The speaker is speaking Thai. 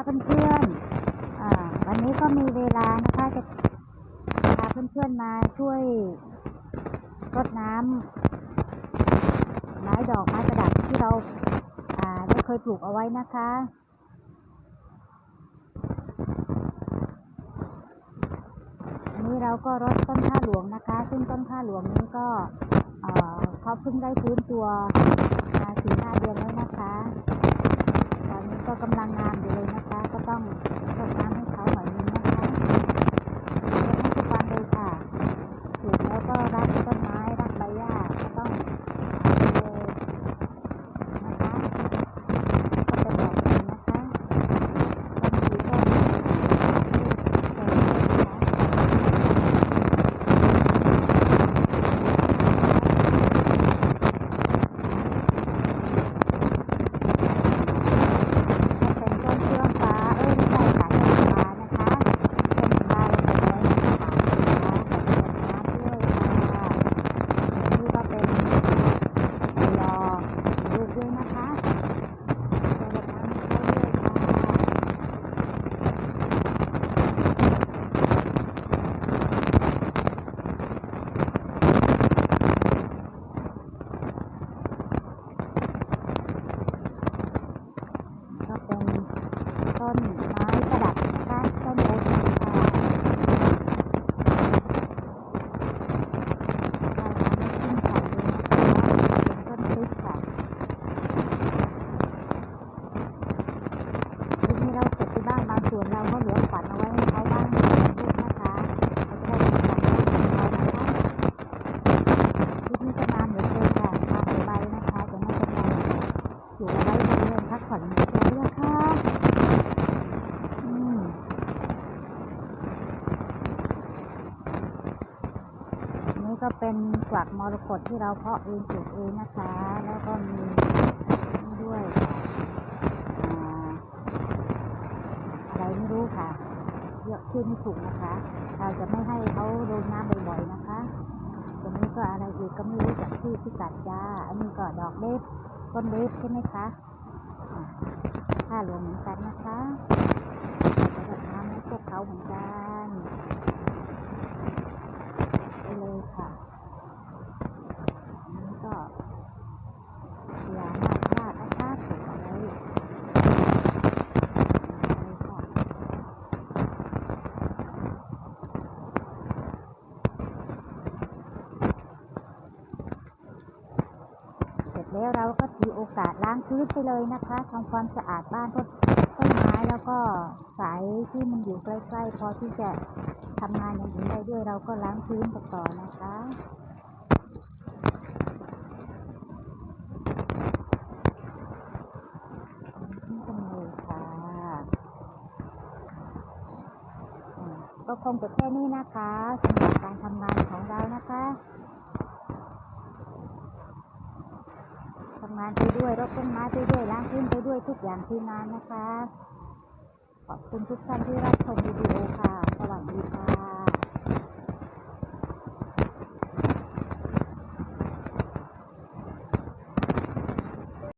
ค่ะเพื่อนๆอ่าวันนี้ก็มีเวลานะคะจะพาเพื่อนๆมาช่วยรดน้ำไม้ดอกไม้ประดับที่เราได้เคยปลูกเอาไว้นะคะอันนี้เราก็รดต้นข้าหลวงนะคะ ซึ่งต้นข้าหลวงนี้ก็เขาเพิ่งได้ฟื้นตัวมาสี่ห้าเดือนแล้วนะคะ ตอนนี้ก็กำลังงานะคะ ก็ต้องรดน้ำให้เขาหน่อยนึงนะคะรดให้ทุกวันเลยค่ะปลูกแล้วก็รักต้นไม้รักใบหญ้าก็ต้องดูเลยนะคะก็จะบอกเลยนะคะต้นสีก็สวยนะคะ เป็นต้นเชื่อมฟ้า เอ้ยไม่ใช่ค่ะต้นฟ้านะคะต้นฟ้าเราจะไว้ในกระถางนะคะแต่เป็นน้ำด้วยค่ะนี่ก็เป็นรอลูกด้วยนะคะจะรดน้ำให้เขาด้วยค่ะก็เป็นต้นไม้ประดับนะคะต้นเล็กค่ะใช่ค่ะไม่ขึ้นเขาเลยนะคะเป็นต้นพริกค่ะทีนี้เราเก็บที่บ้านบาง ส่วนเราก็เลือขวัญเอาไว้ให้เขาบ้างลูกนะคะเราจะได้เป็นขวัญของเรานะคะคลิปนี้ก็นานเหลือเกินค่ะมาใบนะคะแต่ไม่เป็นไรอยู่เอาไว้บริเวณพักผ่อนในตัวด้วยนะคะอืม อันนี้ ก็เป็นกวักมรกตที่เราเพาะเองปลูกเองนะคะ แล้วก็มีด้วยค่ะอ่าอะไรไม่รู้ค่ะเรียกชื่อไม่ถูกนะคะ เราจะไม่ให้เขาโดนน้ำบ่อยๆนะคะตัวนี้ก็อะไรอีกก็ไม่รู้จากชื่อพิกัดจ้า อันนี้ก็ดอกเล็บต้นเล็บใช่ไหมคะอ่าค่าหลวงเหมือนกันนะคะจะทำให้พวกเขาเหมือนกัน ไปเลยค่ะอันนี้ก็อย่ามาพลาดนะคะปลูกเอาไว้เลยค่ะเสร็จ แล้วเราก็ถือโอกาสล้างพื้นไปเลยนะคะทำความสะอาดบ้านต้นต้นไม้แล้วก็สายที่มันอยู่ใกล้ๆพอที่จะทำงานอย่างอื่นได้ด้วยเราก็ล้างพื้นต่อนะคะนี่กันเลยค่ะอืมก็คงจะแค่นี้นะคะสำหรับการทำงานของเรานะคะทำ งานไปด้วยรดต้นไม้ไปด้วยล้างพื้นไปด้วยทุกอย่างที่งานนะคะ ขอบคุณทุกท่านที่รับชมวิดีโอค่ะ สวัสดีค่ะ